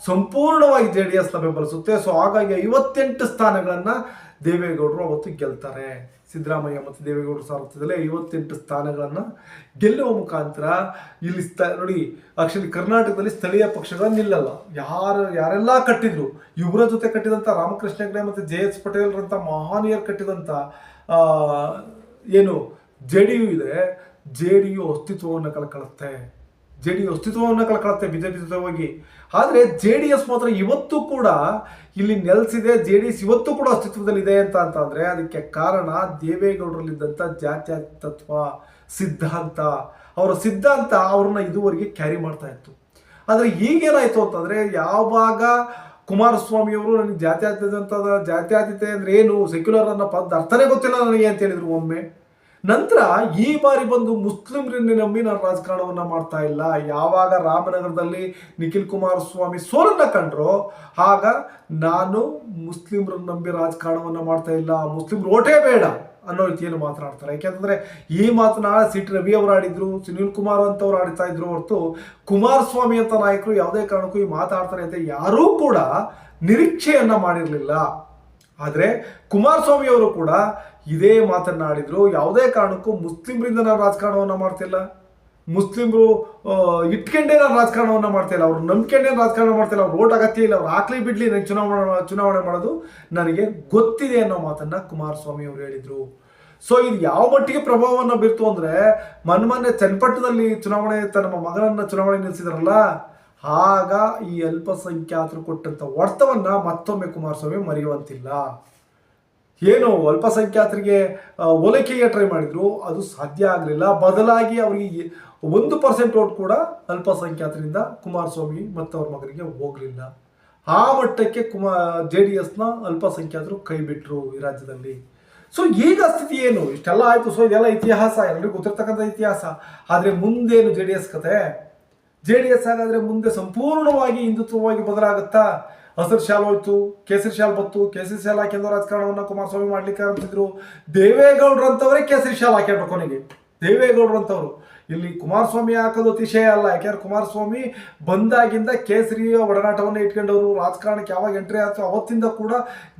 ಸಂಪೂರ್ಣವಾಗಿ ಜೆ ಡಿ ಎಸ್ನ ಬೆಂಬಲಿಸುತ್ತೆ. ಸೊ ಹಾಗಾಗಿ ಐವತ್ತೆಂಟು ಸ್ಥಾನಗಳನ್ನು ದೇವೇಗೌಡರು ಅವತ್ತು ಗೆಲ್ತಾರೆ. ಸಿದ್ದರಾಮಯ್ಯ ಮತ್ತು ದೇವೇಗೌಡರು ಸಾರಥ್ಯದಲ್ಲಿ ಐವತ್ತೆಂಟು ಸ್ಥಾನಗಳನ್ನು ಗೆಲ್ಲುವ ಮುಖಾಂತರ ಇಲ್ಲಿ ಸ್ಥ, ನೋಡಿ ಆಕ್ಚುಲಿ ಕರ್ನಾಟಕದಲ್ಲಿ ಸ್ಥಳೀಯ ಪಕ್ಷಗಳು ನಿಲ್ಲಲ್ಲ. ಯಾರು, ಯಾರೆಲ್ಲ ಕಟ್ಟಿದ್ರು. ಇವರ ಜೊತೆ ಕಟ್ಟಿದಂಥ ರಾಮಕೃಷ್ಣ ಹೆಗ್ಡೆ ಮತ್ತು ಜೆ ಎಸ್ ಪಟೇಲ್ರಂಥ ಮಹಾನೀಯರು ಕಟ್ಟಿದಂಥ ಏನು, ಜೆ ಡಿ ಯು ಇದೆ. ಜೆ ಡಿ ಯು ಅಸ್ತಿತ್ವವನ್ನು ಕಳ್ಕೊಳ್ಳುತ್ತೆ ಜೆ ಡಿ ಅಸ್ತಿತ್ವವನ್ನು ಕಳ್ಕೊಳ್ಳುತ್ತೆ ಬಿಜೆಪಿ ಜೊತೆ ಹೋಗಿ ಆದರೆ ಜೆ ಡಿ ಎಸ್ ಮಾತ್ರ ಇವತ್ತು ಕೂಡ ಇಲ್ಲಿ ನೆಲೆಸಿದೆ ಜೆ ಡಿ ಎಸ್ ಇವತ್ತು ಕೂಡ ಅಸ್ತಿತ್ವದಲ್ಲಿದೆ ಅಂತ ಅಂತಂದರೆ ಅದಕ್ಕೆ ಕಾರಣ ದೇವೇಗೌಡರಲ್ಲಿದ್ದಂಥ ಜಾತ್ಯತತ್ವ ಸಿದ್ಧಾಂತ. ಅವರ ಸಿದ್ಧಾಂತ ಅವ್ರನ್ನ ಇದುವರೆಗೆ ಕ್ಯಾರಿ ಮಾಡ್ತಾ ಇತ್ತು. ಆದರೆ ಈಗೇನಾಯಿತು ಅಂತಂದರೆ ಯಾವಾಗ ಕುಮಾರಸ್ವಾಮಿಯವರು ನನಗೆ ನನಗೆ ಅಂತ ಜಾತ್ಯಾತೀತೆ ಅಂದರೆ ಏನು ಸೆಕ್ಯುಲರ್ ಅನ್ನೋ ಪದ ಅರ್ಥನೇ ಗೊತ್ತಿಲ್ಲ ನನಗೆ ಅಂತ ಹೇಳಿದರು ಒಮ್ಮೆ. ನಂತರ ಈ ಬಾರಿ ಬಂದು ಮುಸ್ಲಿಮ್ರನ್ನೇ ನಂಬಿ ನಾನು ರಾಜಕಾರಣವನ್ನು ಮಾಡ್ತಾ ಇಲ್ಲ. ಯಾವಾಗ ರಾಮನಗರದಲ್ಲಿ ನಿಖಿಲ್ ಕುಮಾರಸ್ವಾಮಿ ಸೋಲನ್ನ ಕಂಡ್ರು, ಆಗ ನಾನು ಮುಸ್ಲಿಮ್ರನ್ನ ನಂಬಿ ರಾಜಕಾರಣವನ್ನು ಮಾಡ್ತಾ ಇಲ್ಲ. ಮುಸ್ಲಿಮ್ರು ಓಟೇ ಬೇಡ ಅನ್ನೋ ರೀತಿಯಲ್ಲಿ ಮಾತನಾಡ್ತಾರೆ. ಯಾಕೆಂತಂದ್ರೆ ಈ ಮಾತನ್ನ ಸಿಟಿ ರವಿ ಅವರು ಆಡಿದ್ರು, ಸುನೀಲ್ ಕುಮಾರ್ ಅಂತ ಅವ್ರು ಆಡ್ತಾ ಇದ್ರು ಹೊರತು ಕುಮಾರಸ್ವಾಮಿ ಅಂತ ನಾಯಕರು ಯಾವುದೇ ಕಾರಣಕ್ಕೂ ಈ ಮಾತಾಡ್ತಾರೆ ಅಂತ ಯಾರೂ ಕೂಡ ನಿರೀಕ್ಷೆಯನ್ನ ಮಾಡಿರಲಿಲ್ಲ. ಆದರೆ ಕುಮಾರಸ್ವಾಮಿ ಅವರು ಕೂಡ ಇದೇ ಮಾತನ್ನ ಆಡಿದ್ರು ಯಾವುದೇ ಕಾರಣಕ್ಕೂ ಮುಸ್ಲಿಮರಿಂದ ನಾವು ರಾಜಕಾರಣವನ್ನು ಮಾಡ್ತಿಲ್ಲ. ಮುಸ್ಲಿಮ್ರು ಇಟ್ಕೊಂಡೇ ನಾನು ರಾಜಕಾರಣವನ್ನ ಮಾಡ್ತಿಲ್ಲ. ಅವ್ರು ನಂಬ್ಕೊಂಡೇ ರಾಜಕಾರಣ ಮಾಡ್ತಿಲ್ಲ. ಅವ್ರು ಓಟ್ ಅಗತ್ಯ ಇಲ್ಲ. ಅವ್ರು ಹಾಕ್ಲಿ ಬಿಡ್ಲಿ ನನಗೆ ಚುನಾವಣೆ ಚುನಾವಣೆ ಮಾಡೋದು ನನಗೆ ಗೊತ್ತಿದೆ ಅನ್ನೋ ಮಾತನ್ನ ಕುಮಾರಸ್ವಾಮಿ ಅವರು ಹೇಳಿದ್ರು. ಸೊ ಇದು ಯಾವ ಮಟ್ಟಿಗೆ ಪ್ರಭಾವವನ್ನು ಬೀರ್ತು ಅಂದ್ರೆ ಮೊನ್ನೆ ಚನ್ನಪಟ್ಟಣದಲ್ಲಿ ಚುನಾವಣೆ, ತನ್ನ ಮಗನನ್ನ ಚುನಾವಣೆ ನಿಲ್ಲಿಸಿದ್ರಲ್ಲ ಆಗ ಈ ಅಲ್ಪಸಂಖ್ಯಾತರು ಕೊಟ್ಟಂಥ ಒಡ್ತವನ್ನು ಮತ್ತೊಮ್ಮೆ ಕುಮಾರಸ್ವಾಮಿ ಮರೆಯುವಂತಿಲ್ಲ. ಏನು ಅಲ್ಪಸಂಖ್ಯಾತರಿಗೆ ಒಲಕೆಗೆ ಟ್ರೈ ಮಾಡಿದ್ರು, ಅದು ಸಾಧ್ಯ ಆಗಲಿಲ್ಲ. ಬದಲಾಗಿ ಅವರಿಗೆ ಒಂದು ಪರ್ಸೆಂಟ್ ಓಟ್ ಕೂಡ ಅಲ್ಪಸಂಖ್ಯಾತರಿಂದ ಕುಮಾರಸ್ವಾಮಿ ಮತ್ತು ಅವ್ರ ಮಗನಿಗೆ ಹೋಗಲಿಲ್ಲ. ಆ ಮಟ್ಟಕ್ಕೆ ಕುಮಾ, ಜೆ ಡಿ ಎಸ್ನ ಅಲ್ಪಸಂಖ್ಯಾತರು ಕೈ ಬಿಟ್ಟರು ಈ ರಾಜ್ಯದಲ್ಲಿ. ಸೊ ಈಗ ಸ್ಥಿತಿ ಏನು? ಇಷ್ಟೆಲ್ಲ ಆಯಿತು. ಸೊ ಇದೆಲ್ಲ ಇತಿಹಾಸ. ಎಲ್ಲರಿಗೂ ಗೊತ್ತಿರ್ತಕ್ಕಂಥ ಇತಿಹಾಸ. ಆದರೆ ಮುಂದೇನು ಜೆ ಡಿ ಎಸ್ ಕತೆ? ಜೆ ಡಿ ಎಸ್ ಹಾಗಾದ್ರೆ ಮುಂದೆ ಸಂಪೂರ್ಣವಾಗಿ ಹಿಂದುತ್ವವಾಗಿ ಬದಲಾಗುತ್ತಾ? ಹಸಿರು ಶಾಲ್ ಹೋಯ್ತು, ಕೇಸರಿ ಶಾಲ್ ಬತ್ತು ಕೇಸರಿ ಶಾಲ್ ಹಾಕಿದ ರಾಜಕಾರಣವನ್ನ ಕುಮಾರಸ್ವಾಮಿ ಮಾಡ್ಲಿಕ್ಕೆ ಆರಂಭಿಸಿದ್ರು. ದೇವೇಗೌಡರು ಅಂತವರೇ ಕೇಸರಿ ಶಾಲ್ ಹಾಕ್ಯಾಡ್ರು ಕೊನೆಗೆ ದೇವೇಗೌಡರು ಅಂತವರು ಇಲ್ಲಿ ಕುಮಾರಸ್ವಾಮಿ ಹಾಕೋದು ಅತಿಶಯ ಅಲ್ಲ. ಯಾಕೆಂದ್ರೆ ಕುಮಾರಸ್ವಾಮಿ ಬಂದಾಗಿಂದ ಕೇಸರಿಯ ಒಡನಾಟವನ್ನು ಇಟ್ಕೊಂಡವರು, ರಾಜಕಾರಣಕ್ಕೆ ಯಾವಾಗ ಎಂಟ್ರಿ ಆಯ್ತು ಅವತ್ತಿಂದ ಕೂಡ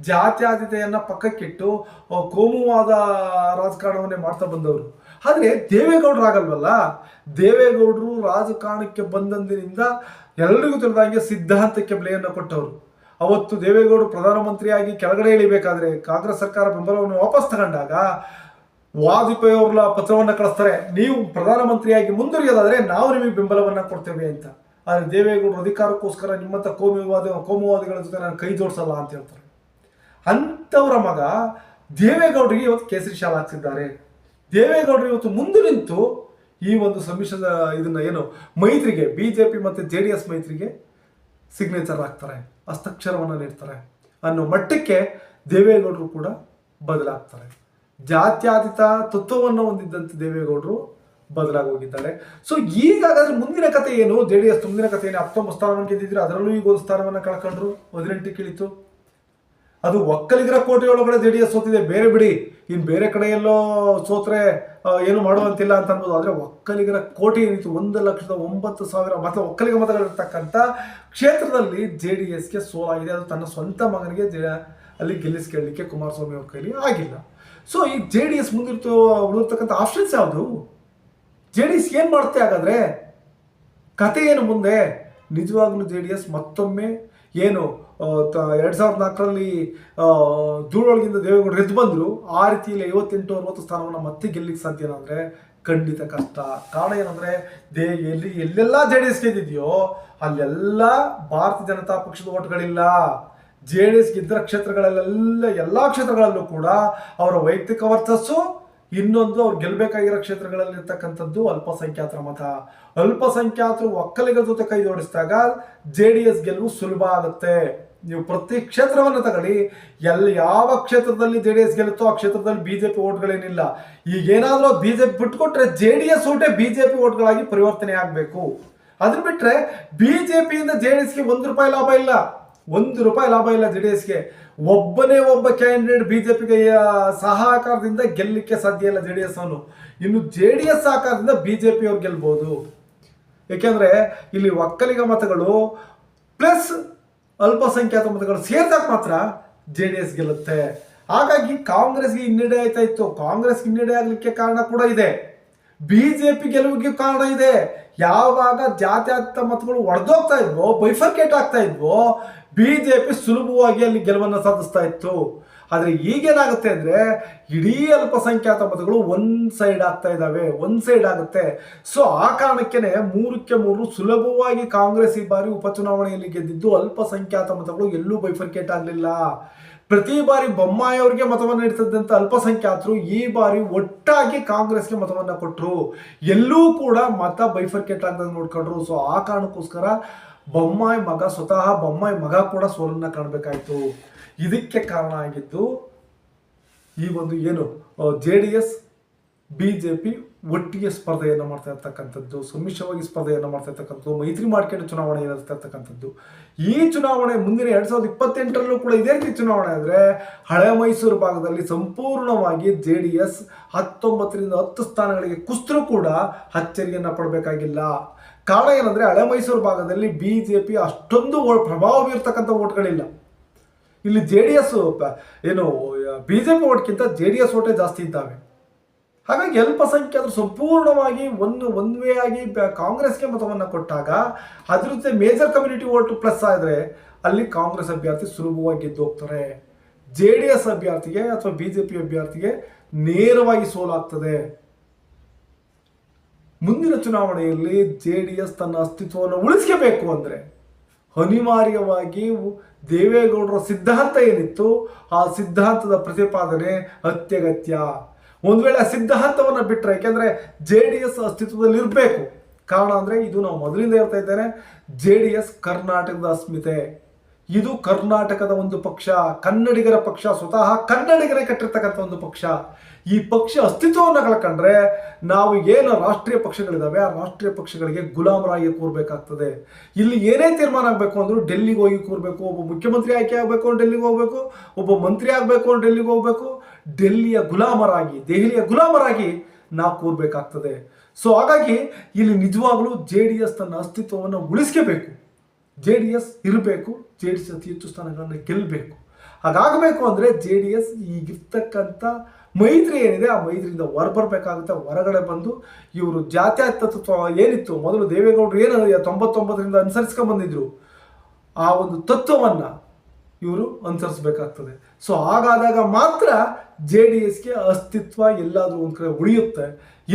ಜಾತ್ಯಾತೀತೆಯನ್ನು ಪಕ್ಕಕ್ಕಿಟ್ಟು ಕೋಮುವಾದ ರಾಜಕಾರಣವನ್ನೇ ಮಾಡ್ತಾ ಬಂದವರು. ಆದರೆ ದೇವೇಗೌಡರು ಆಗಲ್ವಲ್ಲ? ದೇವೇಗೌಡರು ರಾಜಕಾರಣಕ್ಕೆ ಬಂದಂದಿನಿಂದ ಎಲ್ಲರಿಗೂ ತಿಳಿದಂಗೆ ಸಿದ್ಧಾಂತಕ್ಕೆ ಬೆಲೆಯನ್ನು ಕೊಟ್ಟವರು. ಅವತ್ತು ದೇವೇಗೌಡರು ಪ್ರಧಾನಮಂತ್ರಿಯಾಗಿ ಕೆಳಗಡೆ ಇಳಿಬೇಕಾದ್ರೆ ಕಾಂಗ್ರೆಸ್ ಸರ್ಕಾರ ಬೆಂಬಲವನ್ನು ವಾಪಸ್ ತಗೊಂಡಾಗ ವಾಜಪೇಯಿ ಅವ್ರ ಪತ್ರವನ್ನು ಕಳಿಸ್ತಾರೆ. ನೀವು ಪ್ರಧಾನಮಂತ್ರಿಯಾಗಿ ಮುಂದುವರಿಯೋದಾದರೆ ನಾವು ನಿಮಗೆ ಬೆಂಬಲವನ್ನ ಕೊಡ್ತೇವೆ ಅಂತ. ಆದರೆ ದೇವೇಗೌಡರು ಅಧಿಕಾರಕ್ಕೋಸ್ಕರ ನಿಮ್ಮಂಥ ಕೋಮುವಾದ, ಕೋಮುವಾದಿಗಳ ಜೊತೆ ನಾನು ಕೈ ಜೋಡಿಸಲ್ಲ ಅಂತ ಹೇಳ್ತಾರೆ. ಅಂಥವರ ಮಗ ದೇವೇಗೌಡರಿಗೆ ಇವತ್ತು ಕೇಸರಿ ಶಾಲೆ ಹಾಕ್ಸಿದ್ದಾರೆ. ದೇವೇಗೌಡರು ಇವತ್ತು ಮುಂದೆ ನಿಂತು ಈ ಒಂದು ಸಮ್ಮಿಶ್ರದ ಇದನ್ನ ಏನು ಮೈತ್ರಿಗೆ ಬಿ ಜೆ ಪಿ ಮತ್ತು ಜೆ ಡಿ ಎಸ್ ಮೈತ್ರಿಗೆ ಸಿಗ್ನೇಚರ್ ಹಾಕ್ತಾರೆ, ಹಸ್ತಕ್ಷರವನ್ನು ನೀಡ್ತಾರೆ ಅನ್ನೋ ಮಟ್ಟಕ್ಕೆ ದೇವೇಗೌಡರು ಕೂಡ ಬದಲಾಗ್ತಾರೆ. ಜಾತ್ಯಾತೀತ ತತ್ವವನ್ನು ಹೊಂದಿದ್ದಂತೆ ದೇವೇಗೌಡರು ಬದಲಾಗಿ ಹೋಗಿದ್ದಾರೆ ಸೊ ಈಗ ಹಾಗಾದ್ರೆ ಮುಂದಿನ ಕಥೆ ಏನು? ಜೆ ಡಿ ಎಸ್ ಮುಂದಿನ ಕಥೆ ಏನು? ಹತ್ತೊಂಬತ್ತು ಸ್ಥಾನವನ್ನು ಗೆದ್ದಿದ್ರು ಅದರಲ್ಲೂ ಈಗ ಒಂದು ಸ್ಥಾನವನ್ನು ಕಳ್ಕೊಂಡ್ರು ಹದಿನೆಂಟಕ್ಕೆ ಇಳಿತು ಅದು ಒಕ್ಕಲಿಗರ ಕೋಟೆಯೊಳಗಡೆ ಜೆ ಡಿ ಎಸ್ ಸೋತಿದೆ. ಬೇರೆ ಬಿಡಿ ಇನ್ನು ಬೇರೆ ಕಡೆ ಎಲ್ಲೋ ಸೋತ್ರೆ ಏನು ಮಾಡುವಂತಿಲ್ಲ ಅಂತ ಅನ್ಬೋದು ಆದರೆ ಒಕ್ಕಲಿಗರ ಕೋಟೆ ಏನಿತ್ತು? ಒಂದು ಲಕ್ಷದ ಒಂಬತ್ತು ಸಾವಿರ ಮತ, ಒಕ್ಕಲಿಗ ಮತಗಳಿರ್ತಕ್ಕಂಥ ಕ್ಷೇತ್ರದಲ್ಲಿ ಜೆ ಡಿ ಎಸ್ಗೆ ಸೋಲಾಗಿದೆ. ಅದು ತನ್ನ ಸ್ವಂತ ಮಗನಿಗೆ ಅಲ್ಲಿ ಗೆಲ್ಲಿಸ್ಕೊಳ್ಳಲಿಕ್ಕೆ ಕುಮಾರಸ್ವಾಮಿ ಅವ್ರ ಕೈಲಿ ಆಗಿಲ್ಲ. ಸೊ ಈ ಜೆ ಡಿ ಎಸ್ ಮುಂದಿರ್ತು, ಉಳಿರ್ತಕ್ಕಂಥ ಆಪ್ಷನ್ಸ್ ಯಾವುದು? ಜೆ ಡಿ ಎಸ್ ಏನು ಮಾಡುತ್ತೆ ಹಾಗಾದ್ರೆ? ಕತೆ ಏನು ಮುಂದೆ, ನಿಜವಾಗ್ಲೂ ಜೆ ಡಿ ಎಸ್ ಮತ್ತೊಮ್ಮೆ ಏನು ಎರಡು ಸಾವಿರದ ನಾಲ್ಕರಲ್ಲಿ ಧೂಳೊಳಗಿಂದ ದೇವೇಗೌಡರು ಎದ್ದು ಬಂದರು. ಆ ರೀತಿಯಲ್ಲಿ ಐವತ್ತೆಂಟು, ಅರವತ್ತು ಸ್ಥಾನವನ್ನು ಮತ್ತೆ ಗೆಲ್ಲಿಕ್ಕೆ ಸಾಧ್ಯ ಏನಂದ್ರೆ ಖಂಡಿತ ಕಷ್ಟ. ಕಾರಣ ಏನಂದರೆ, ದೇ, ಎಲ್ಲಿ, ಎಲ್ಲೆಲ್ಲ ಜೆ ಡಿ ಎಸ್ ಗೆದ್ದಿದೆಯೋ, ಅಲ್ಲೆಲ್ಲ ಭಾರತೀಯ ಜನತಾ ಪಕ್ಷದ ಓಟ್ಗಳಿಲ್ಲ. ಜೆ ಡಿ ಎಸ್ ಗೆದ್ದ ಕ್ಷೇತ್ರಗಳಲ್ಲೆಲ್ಲ ಎಲ್ಲ ಕ್ಷೇತ್ರಗಳಲ್ಲೂ ಕೂಡ ಅವರ ವೈಯಕ್ತಿಕ ವರ್ಚಸ್ಸು, ಇನ್ನೊಂದು ಅವ್ರು ಗೆಲ್ಲಬೇಕಾಗಿರೋ ಕ್ಷೇತ್ರಗಳಲ್ಲಿ ಇರ್ತಕ್ಕಂಥದ್ದು ಅಲ್ಪಸಂಖ್ಯಾತರ ಮತ. ಅಲ್ಪಸಂಖ್ಯಾತರು ಒಕ್ಕಲಿಗರ ಜೊತೆ ಕೈ ಜೋಡಿಸಿದಾಗ ಜೆ ಡಿ ಎಸ್ ಗೆಲುವು ಸುಲಭ ಆಗುತ್ತೆ. ನೀವು ಪ್ರತಿ ಕ್ಷೇತ್ರವನ್ನು ತಗೊಳ್ಳಿ. ಎಲ್ಲಿ ಯಾವ ಕ್ಷೇತ್ರದಲ್ಲಿ ಜೆ ಡಿ ಎಸ್ ಗೆಲ್ಲುತ್ತೋ ಆ ಕ್ಷೇತ್ರದಲ್ಲಿ ಬಿಜೆಪಿ ಓಟ್ಗಳೇನಿಲ್ಲ. ಈಗ ಜೆ ಬಿಜೆಪಿ ಬಿಟ್ಕೊಟ್ರೆ ಜೆ ಡಿ ಎಸ್ ಓಟೇ ಬಿಜೆಪಿ ಓಟ್ಗಳಾಗಿ ಪರಿವರ್ತನೆ ಆಗಬೇಕು. ಅದ್ರ ಬಿಟ್ರೆ ಬಿ ಜೆ ಡಿ ಎಸ್ಗೆ ಒಂದು ರೂಪಾಯಿ ಲಾಭ ಇಲ್ಲ. ಒಂದು ರೂಪಾಯಿ ಲಾಭ ಇಲ್ಲ ಜೆ ಡಿ ಎಸ್ಗೆ ಒಬ್ಬನೇ ಒಬ್ಬ ಕ್ಯಾಂಡಿಡೇಟ್ ಬಿಜೆಪಿಗೆ ಸಹಕಾರದಿಂದ ಗೆಲ್ಲಲಿಕ್ಕೆ ಸಾಧ್ಯ ಇಲ್ಲ ಜೆ ಡಿ ಎಸ್ ಅವನು ಇನ್ನು ಜೆ ಡಿ ಎಸ್ ಸಹಕಾರದಿಂದ ಬಿಜೆಪಿ ಅವ್ರು ಗೆಲ್ಬೋದು. ಏಕೆಂದರೆ ಇಲ್ಲಿ ಒಕ್ಕಲಿಗ ಮತಗಳು ಪ್ಲಸ್ ಅಲ್ಪಸಂಖ್ಯಾತ ಮತಗಳು ಸೇರಿದಾಗ ಮಾತ್ರ ಜೆ ಡಿ ಎಸ್ ಗೆಲ್ಲುತ್ತೆ. ಹಾಗಾಗಿ ಕಾಂಗ್ರೆಸ್ಗೆ ಹಿನ್ನಡೆ ಆಯ್ತಾ ಇತ್ತು ಕಾಂಗ್ರೆಸ್ ಹಿನ್ನಡೆ ಆಗ್ಲಿಕ್ಕೆ ಕಾರಣ ಕೂಡ ಇದೆ. ಬಿಜೆಪಿ ಗೆಲುವಿಗೆ ಕಾರಣ ಇದೆ. ಯಾವಾಗ ಜಾತ್ಯಾತ ಮತಗಳು ಒಡೆದೋಗ್ತಾ ಇದ್ವೋ ಬೈಫರ್ಕೇಟ್ ಆಗ್ತಾ ಇದ್ವೋ ಬಿಜೆಪಿ ಸುಲಭವಾಗಿ ಅಲ್ಲಿ ಗೆಲುವನ್ನು ಸಾಧಿಸ್ತಾ ಇತ್ತು. ಆದರೆ ಈಗೇನಾಗುತ್ತೆ ಅಂದ್ರೆ ಇಡೀ ಅಲ್ಪಸಂಖ್ಯಾತ ಮತಗಳು ಒಂದು ಸೈಡ್ ಆಗ್ತಾ ಇದ್ದಾವೆ ಒಂದು ಸೈಡ್ ಆಗುತ್ತೆ. ಸೊ ಆ ಕಾರಣಕ್ಕೇ ಮೂರಕ್ಕೆ ಮೂರು ಸುಲಭವಾಗಿ ಕಾಂಗ್ರೆಸ್ ಈ ಬಾರಿ ಉಪಚುನಾವಣೆಯಲ್ಲಿ ಗೆದ್ದಿದ್ದು ಅಲ್ಪಸಂಖ್ಯಾತ ಮತಗಳು ಎಲ್ಲೂ ಬೈಫರ್ಕೇಟ್ ಆಗಲಿಲ್ಲ. ಪ್ರತಿ ಬಾರಿ ಬೊಮ್ಮಾಯಿ ಅವರಿಗೆ ಮತವನ್ನು ನೀಡ್ತಿದ್ದಂಥ ಅಲ್ಪಸಂಖ್ಯಾತರು ಈ ಬಾರಿ ಒಟ್ಟಾಗಿ ಕಾಂಗ್ರೆಸ್ಗೆ ಮತವನ್ನು ಕೊಟ್ಟರು ಎಲ್ಲೂ ಕೂಡ ಮತ ಬೈಫರ್ಕೇಟ್ ಆಗದಂಗೆ ನೋಡ್ಕೊಂಡ್ರು. ಸೊ ಆ ಕಾರಣಕ್ಕೋಸ್ಕರ ಬೊಮ್ಮಾಯಿ ಮಗ ಸ್ವತಃ ಬೊಮ್ಮಾಯಿ ಮಗ ಕೂಡ ಸೋಲನ್ನ ಕಾಣಬೇಕಾಯ್ತು. ಇದಕ್ಕೆ ಕಾರಣ ಆಗಿದ್ದು ಈ ಒಂದು ಏನು J D S, B J P ಒಟ್ಟಿಗೆ ಸ್ಪರ್ಧೆಯನ್ನು ಮಾಡ್ತಾ ಇರ್ತಕ್ಕಂಥದ್ದು, ಸಮ್ಮಿಶ್ರವಾಗಿ ಸ್ಪರ್ಧೆಯನ್ನು ಮಾಡ್ತಾ ಇರ್ತಕ್ಕಂಥದ್ದು, ಮೈತ್ರಿ ಮಾಡ್ಕೊಂಡು ಚುನಾವಣೆ ನಡೆಸ್ತಾ ಇರ್ತಕ್ಕಂಥದ್ದು ಈ ಚುನಾವಣೆ ಮುಂದಿನ ಎರಡು ಸಾವಿರದ ಇಪ್ಪತ್ತೆಂಟರಲ್ಲೂ ಕೂಡ ಇದೇ ರೀತಿ ಚುನಾವಣೆ ಆದರೆ ಹಳೆ ಮೈಸೂರು ಭಾಗದಲ್ಲಿ ಸಂಪೂರ್ಣವಾಗಿ ಜೆ ಡಿ ಎಸ್ ಹತ್ತೊಂಬತ್ತರಿಂದ ಹತ್ತು ಸ್ಥಾನಗಳಿಗೆ ಕುಸಿದ್ರೂ ಕೂಡ ಅಚ್ಚರಿಯನ್ನು ಪಡಬೇಕಾಗಿಲ್ಲ. ಕಾರಣ ಏನಂದ್ರೆ ಹಳೆ ಮೈಸೂರು ಭಾಗದಲ್ಲಿ ಬಿ ಜೆ ಪಿ ಅಷ್ಟೊಂದು ಪ್ರಭಾವ ಬೀರ್ತಕ್ಕಂಥ ಓಟ್ಗಳಿಲ್ಲ. ಇಲ್ಲಿ ಜೆ ಡಿ ಎಸ್ ಏನು ಬಿ ಜೆ ಪಿ ಓಟ್ಗಿಂತ ಜೆ ಡಿ ಎಸ್ ಓಟೇ ಜಾಸ್ತಿ ಇದ್ದಾವೆ. ಹಾಗಾಗಿ ಅಲ್ಪಸಂಖ್ಯಾತರು ಸಂಪೂರ್ಣವಾಗಿ ಒಂದು ಒನ್ ವೇ ಆಗಿ ಕಾಂಗ್ರೆಸ್ಗೆ ಮತವನ್ನು ಕೊಟ್ಟಾಗ ಅದ್ರ ಜೊತೆ ಮೇಜರ್ ಕಮ್ಯುನಿಟಿ ಓಟ್ ಪ್ಲಸ್ ಆದರೆ ಅಲ್ಲಿ ಕಾಂಗ್ರೆಸ್ ಅಭ್ಯರ್ಥಿ ಸುಲಭವಾಗಿ ಗೆದ್ದು ಹೋಗ್ತಾರೆ ಜೆ ಡಿ ಎಸ್ ಅಭ್ಯರ್ಥಿಗೆ ಅಥವಾ ಬಿ ಜೆ ಪಿ ಅಭ್ಯರ್ಥಿಗೆ ನೇರವಾಗಿ ಸೋಲಾಗ್ತದೆ. ಮುಂದಿನ ಚುನಾವಣೆಯಲ್ಲಿ ಜೆ ಡಿ ಎಸ್ ತನ್ನ ಅಸ್ತಿತ್ವವನ್ನು ಉಳಿಸ್ಕೋಬೇಕು ಅಂದರೆ ಅನಿವಾರ್ಯವಾಗಿ ದೇವೇಗೌಡರ ಸಿದ್ಧಾಂತ ಏನಿತ್ತು? ಆ ಸಿದ್ಧಾಂತದ ಪ್ರತಿಪಾದನೆ ಅತ್ಯಗತ್ಯ. ಒಂದು ವೇಳೆ ಆ ಸಿದ್ಧಾಂತವನ್ನು ಬಿಟ್ಟರೆ ಯಾಕೆಂದರೆ ಜೆ ಡಿ ಎಸ್ ಅಸ್ತಿತ್ವದಲ್ಲಿ ಇರಬೇಕು. ಕಾರಣ ಅಂದರೆ ಇದು ನಾವು ಮೊದಲಿಂದ ಹೇಳ್ತಾ ಇದ್ದೇನೆ, ಜೆ ಡಿ ಎಸ್ ಕರ್ನಾಟಕದ ಅಸ್ಮಿತೆ. ಇದು ಕರ್ನಾಟಕದ ಒಂದು ಪಕ್ಷ, ಕನ್ನಡಿಗರ ಪಕ್ಷ, ಸ್ವತಃ ಕನ್ನಡಿಗರೇ ಕಟ್ಟಿರ್ತಕ್ಕಂಥ ಒಂದು ಪಕ್ಷ. ಈ ಪಕ್ಷ ಅಸ್ತಿತ್ವವನ್ನು ಕಳ್ಕೊಂಡ್ರೆ ನಾವು ಏನು ರಾಷ್ಟ್ರೀಯ ಪಕ್ಷಗಳಿದ್ದಾವೆ ಆ ರಾಷ್ಟ್ರೀಯ ಪಕ್ಷಗಳಿಗೆ ಗುಲಾಮರಾಗಿ ಕೂರಬೇಕಾಗ್ತದೆ. ಇಲ್ಲಿ ಏನೇ ತೀರ್ಮಾನ ಆಗಬೇಕು ಅಂದರೂ ಡೆಲ್ಲಿಗೆ ಹೋಗಿ ಕೂರಬೇಕು, ಒಬ್ಬ ಮುಖ್ಯಮಂತ್ರಿ ಆಯ್ಕೆ ಆಗಬೇಕು ಅಂದ್ರೆ ಡೆಲ್ಲಿಗೆ ಹೋಗಬೇಕು, ಒಬ್ಬ ಮಂತ್ರಿ ಆಗಬೇಕು ಅಂದ್ರೆ ಡೆಲ್ಲಿಗೆ ಹೋಗಬೇಕು. ಡೆಲ್ಲಿಯ ಗುಲಾಮರಾಗಿ, ದೆಹಲಿಯ ಗುಲಾಮರಾಗಿ ನಾವು ಕೂರಬೇಕಾಗ್ತದೆ. ಸೊ ಹಾಗಾಗಿ ಇಲ್ಲಿ ನಿಜವಾಗ್ಲೂ ಜೆ ಡಿ ಎಸ್ ತನ್ನ ಅಸ್ತಿತ್ವವನ್ನು ಉಳಿಸ್ಕೋಬೇಕು. ಜೆ ಡಿ ಎಸ್ ಇರಬೇಕು, ಜೆ ಡಿ ಎಸ್ ಅತಿ ಹೆಚ್ಚು ಸ್ಥಾನಗಳನ್ನು ಗೆಲ್ಲಬೇಕು ಹಾಗಾಗಬೇಕು ಅಂದರೆ ಜೆ ಡಿ ಎಸ್ ಈಗಿರ್ತಕ್ಕಂಥ ಮೈತ್ರಿ ಏನಿದೆ, ಆ ಮೈತ್ರಿಯಿಂದ ಹೊರಬರಬೇಕಾಗುತ್ತೆ ಹೊರಗಡೆ ಬಂದು ಇವರು ಜಾತ್ಯತೀತತ್ವ ಏನಿತ್ತು, ಮೊದಲು ದೇವೇಗೌಡರು ಏನು ತೊಂಬತ್ತೊಂಬತ್ತರಿಂದ ಅನುಸರಿಸ್ಕೊಂಬಂದಿದ್ರು ಆ ಒಂದು ತತ್ವವನ್ನು ಇವರು ಅನುಸರಿಸಬೇಕಾಗ್ತದೆ. ಸೊ ಹಾಗಾದಾಗ ಮಾತ್ರ ಜೆ ಡಿ ಎಸ್ಗೆ ಅಸ್ತಿತ್ವ ಎಲ್ಲಾದರೂ ಒಂದು ಕಡೆ ಉಳಿಯುತ್ತೆ.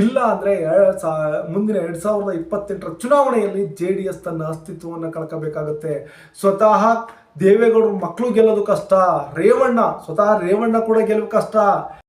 ಇಲ್ಲ ಅಂದರೆ ಎರಡು ಸಾ, ಮುಂದಿನ ಎರಡು ಸಾವಿರದ ಇಪ್ಪತ್ತೆಂಟರ ಚುನಾವಣೆಯಲ್ಲಿ ಜೆ ಡಿ ಎಸ್ ತನ್ನ ಅಸ್ತಿತ್ವವನ್ನು ಕಳ್ಕೋಬೇಕಾಗುತ್ತೆ. ಸ್ವತಃ ದೇವೇಗೌಡರ ಮಕ್ಕಳು ಗೆಲ್ಲೋದು ಕಷ್ಟ ರೇವಣ್ಣ ಸ್ವತಃ ರೇವಣ್ಣ ಕೂಡ ಗೆಲ್ಲೋದು ಕಷ್ಟ.